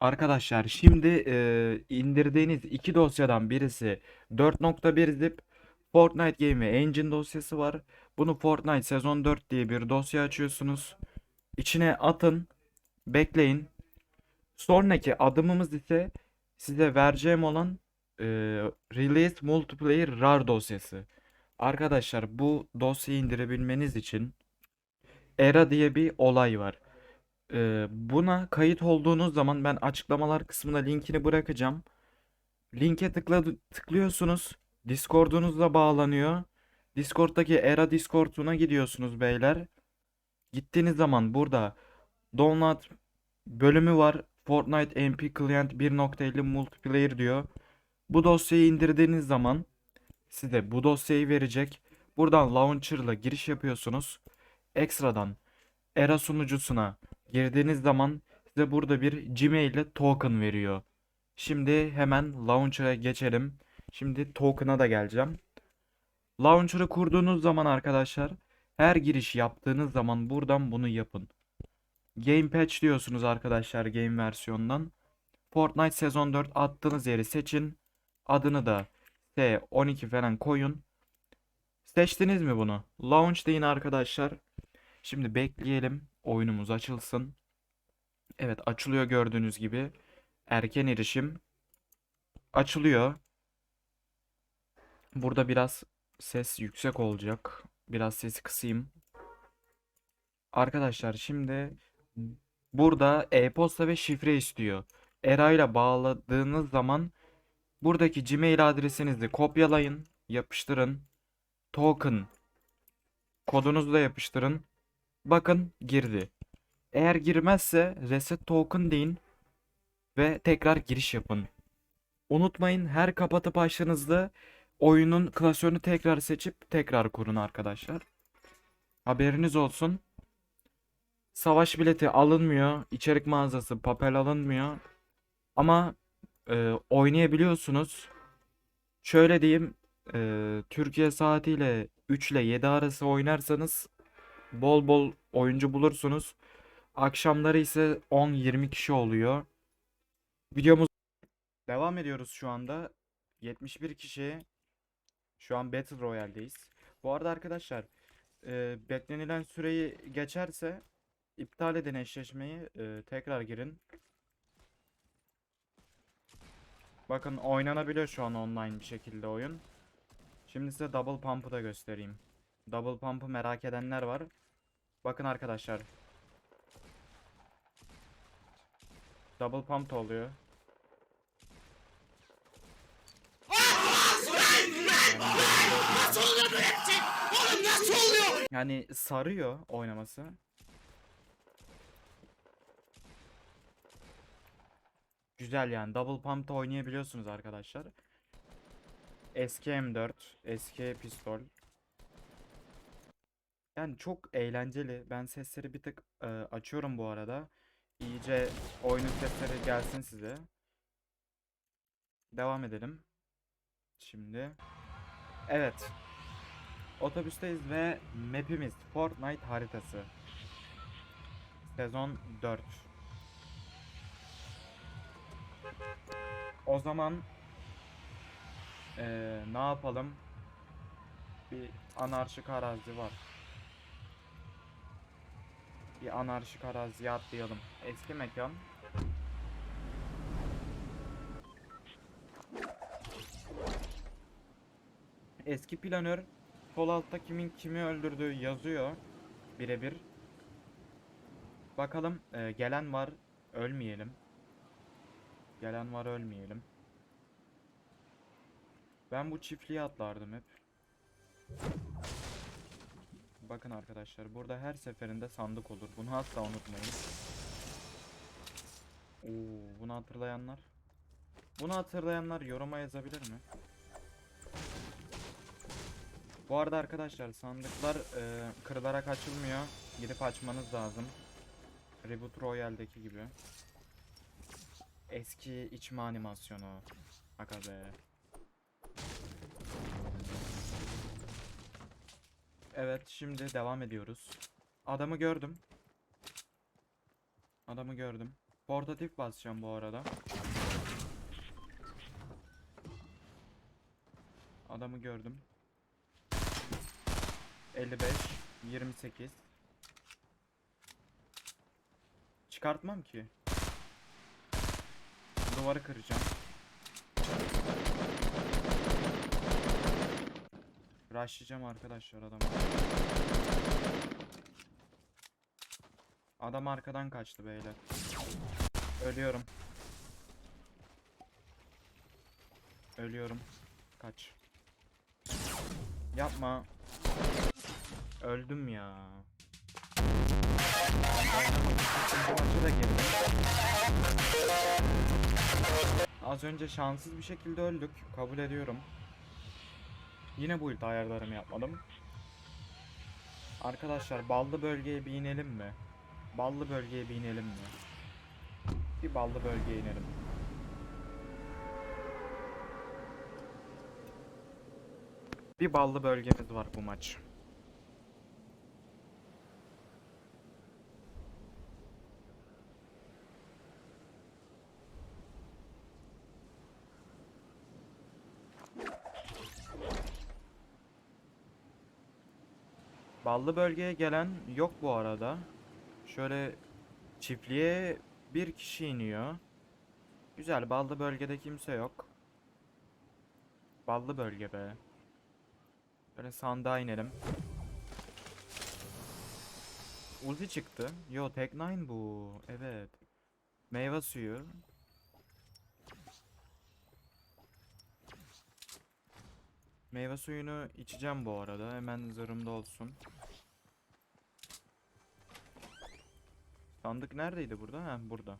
Arkadaşlar şimdi e, indirdiğiniz iki dosyadan birisi 4.1 zip Fortnite Game ve Engine dosyası var. Bunu Fortnite sezon 4 diye bir dosya açıyorsunuz. İçine atın, bekleyin. Sonraki adımımız ise size vereceğim olan e, Release Multiplayer RAR dosyası. Arkadaşlar bu dosyayı indirebilmeniz için ERA diye bir olay var. Buna kayıt olduğunuz zaman ben açıklamalar kısmına linkini bırakacağım. Linke tıkladı, tıklıyorsunuz. Discord'unuzla bağlanıyor. Discord'daki Era Discord'una gidiyorsunuz beyler. Gittiğiniz zaman burada download bölümü var. Fortnite MP Client 1.50 Multiplayer diyor. Bu dosyayı indirdiğiniz zaman size bu dosyayı verecek. Buradan launcher'la giriş yapıyorsunuz. Ekstradan Era sunucusuna girdiğiniz zaman size burada bir Gmail token veriyor. Şimdi hemen Launcher'a geçelim. Şimdi token'a da geleceğim. Launcher'ı kurduğunuz zaman arkadaşlar her giriş yaptığınız zaman buradan bunu yapın. Game Patch diyorsunuz arkadaşlar game versiyondan. Fortnite sezon 4 attığınız yeri seçin. Adını da S12 falan koyun. Seçtiniz mi bunu? Launch deyin arkadaşlar. Şimdi bekleyelim. Oyunumuz açılsın. Evet açılıyor gördüğünüz gibi. Erken erişim. Açılıyor. Burada biraz ses yüksek olacak. Biraz sesi kısayım. Arkadaşlar şimdi burada e-posta ve şifre istiyor. Era ile bağladığınız zaman buradaki Gmail adresinizi kopyalayın, yapıştırın. Token kodunuzu da yapıştırın. Bakın girdi. Eğer girmezse reset token deyin ve tekrar giriş yapın. Unutmayın her kapatıp açtığınızda oyunun klasörünü tekrar seçip tekrar kurun arkadaşlar. Haberiniz olsun. Savaş bileti alınmıyor. içerik mağazası papel alınmıyor. Ama e, oynayabiliyorsunuz. Şöyle diyeyim. e, Türkiye saatiyle 3 ile 7 arası oynarsanız bol bol oyuncu bulursunuz. Akşamları ise 10-20 kişi oluyor. Videomuz devam ediyoruz şu anda. 71 kişi. Şu an Battle Royale'deyiz. Bu arada arkadaşlar e, beklenilen süreyi geçerse iptal edin eşleşmeyi. e, tekrar girin. Bakın oynanabiliyor şu an online bir şekilde oyun. Şimdi size Double Pump'ı da göstereyim. Double Pump'ı merak edenler var. Bakın arkadaşlar. Double Pump oluyor? Yani sarıyor oynaması. Güzel yani. Double Pump'ta oynayabiliyorsunuz arkadaşlar. Eski M4, eski pistol. Yani çok eğlenceli. Ben sesleri bir tık e, açıyorum bu arada. İyice oyunun sesleri gelsin size. Devam edelim. Şimdi. Evet. Otobüsteyiz ve map'imiz Fortnite haritası. Sezon 4. O zaman eee, ne yapalım? Bir anarşik arazi var. Bir anarşik araziye atlayalım. Eski mekan. Eski planör sol altta kimin kimi öldürdüğü yazıyor. Birebir. Bakalım e, gelen var ölmeyelim. Gelen var ölmeyelim. Ben bu çiftliğe atlardım hep. Bakın arkadaşlar burada her seferinde sandık olur. Bunu asla unutmayın. Oo, bunu hatırlayanlar. Bunu hatırlayanlar yoruma yazabilir mi? Bu arada arkadaşlar sandıklar e, kırılarak açılmıyor. Gidip açmanız lazım. Reboot Royale'deki gibi. Eski içme animasyonu. Aga be. Evet şimdi devam ediyoruz. Adamı gördüm. Adamı gördüm. Portatif basacağım bu arada. Adamı gördüm. 55 28 Çıkartmam ki. Duvarı kıracağım. Rushlayacağım arkadaşlar adamı. Adam arkadan kaçtı beyler. Ölüyorum. Ölüyorum. Kaç. Yapma. Öldüm ya. Az önce şanssız bir şekilde öldük. Kabul ediyorum. Yine bu ulti ayarlarımı yapmadım. Arkadaşlar ballı bölgeye bir inelim mi? Ballı bölgeye bir inelim mi? Bir ballı bölgeye inelim. Bir ballı bölgemiz var bu maç. Ballı bölgeye gelen yok bu arada. Şöyle çiftliğe bir kişi iniyor. Güzel ballı bölgede kimse yok. Ballı bölge be. Böyle sandığa inelim. Uzi çıktı. Yo tek nine bu. Evet. Meyve suyu. Meyve suyunu içeceğim bu arada. Hemen zırhımda olsun. Sandık neredeydi burada? Ha burada.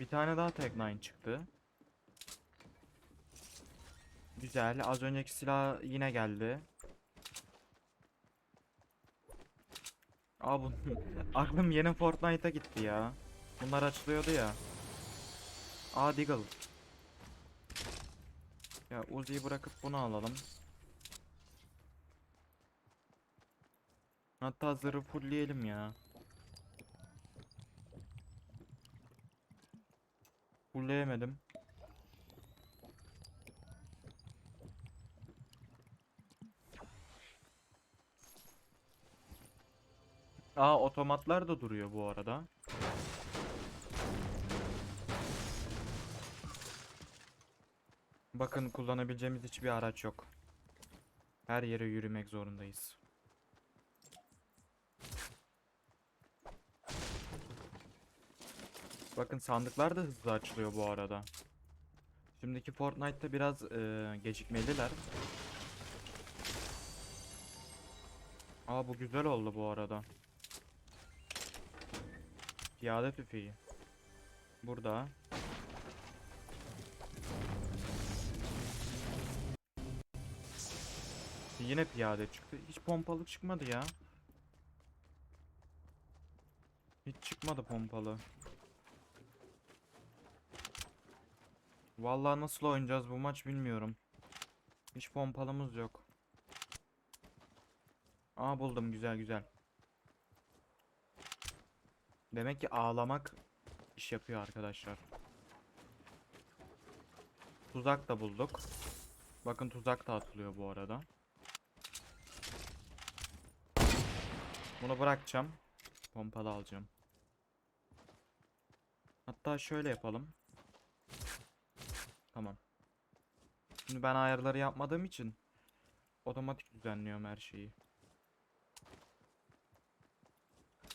Bir tane daha tek nine çıktı. Güzel. Az önceki silah yine geldi. Aa bu aklım yine Fortnite'a gitti ya. Bunlar açılıyordu ya. Aa Deagle. Ya Uzi'yi bırakıp bunu alalım. Hatta zırhı fullleyelim ya. Fullleyemedim. Aa otomatlar da duruyor bu arada. Bakın kullanabileceğimiz hiçbir araç yok. Her yere yürümek zorundayız. Bakın sandıklar da hızlı açılıyor bu arada. Şimdiki Fortnite'ta biraz eee, gecikmeliler. Aa bu güzel oldu bu arada. Piyade tüfeği. Burada. Yine piyade çıktı. Hiç pompalı çıkmadı ya. Hiç çıkmadı pompalı. Vallahi nasıl oynayacağız bu maç bilmiyorum. Hiç pompalımız yok. Aa buldum güzel güzel. Demek ki ağlamak iş yapıyor arkadaşlar. Tuzak da bulduk. Bakın tuzak da atılıyor bu arada. Bunu bırakacağım. Pompalı alacağım. Hatta şöyle yapalım. Tamam. Şimdi ben ayarları yapmadığım için otomatik düzenliyorum her şeyi.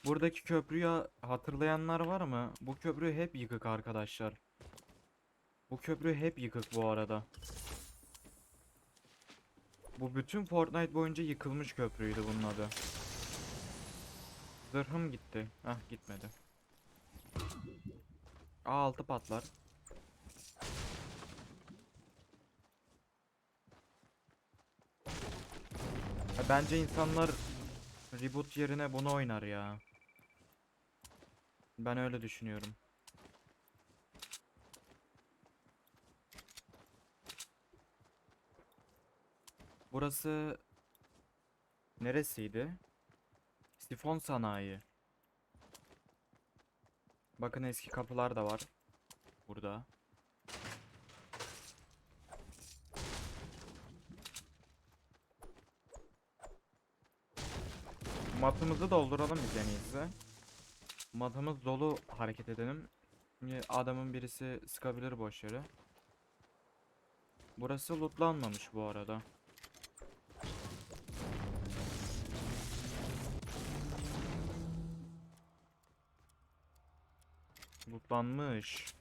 Buradaki köprüyü hatırlayanlar var mı? Bu köprü hep yıkık arkadaşlar. Bu köprü hep yıkık bu arada. Bu bütün Fortnite boyunca yıkılmış köprüydü bunun adı. Zırhım gitti. Hah gitmedi. A6 patlar. Bence insanlar reboot yerine bunu oynar ya. Ben öyle düşünüyorum. Burası neresiydi? Sifon sanayi. Bakın eski kapılar da var. Burada. Matımızı dolduralım biz en. Matımız dolu hareket edelim. Şimdi Adamın birisi sıkabilir boş yere. Burası lootlanmamış bu arada. Lootlanmış.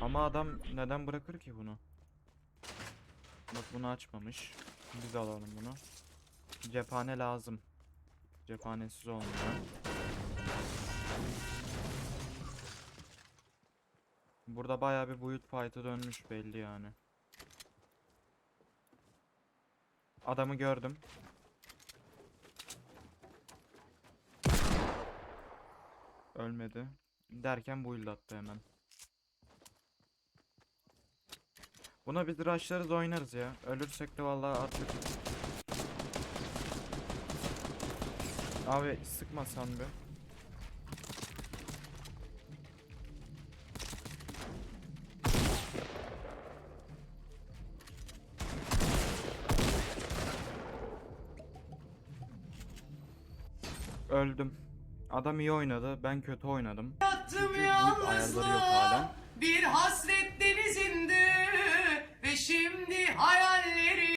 Ama adam neden bırakır ki bunu? Bak bunu açmamış. Biz alalım bunu. Cephane lazım. Cephanesiz olmuyor. Burada bayağı bir build fight'ı dönmüş belli yani. Adamı gördüm. Ölmedi. Derken build attı hemen. Buna biz rushlarız oynarız ya. Ölürsek de vallahi attık. Abi sıkmasan be. Öldüm. Adam iyi oynadı. Ben kötü oynadım. Yattım yalnızlığa bir hasret denizinde ve şimdi hayallerim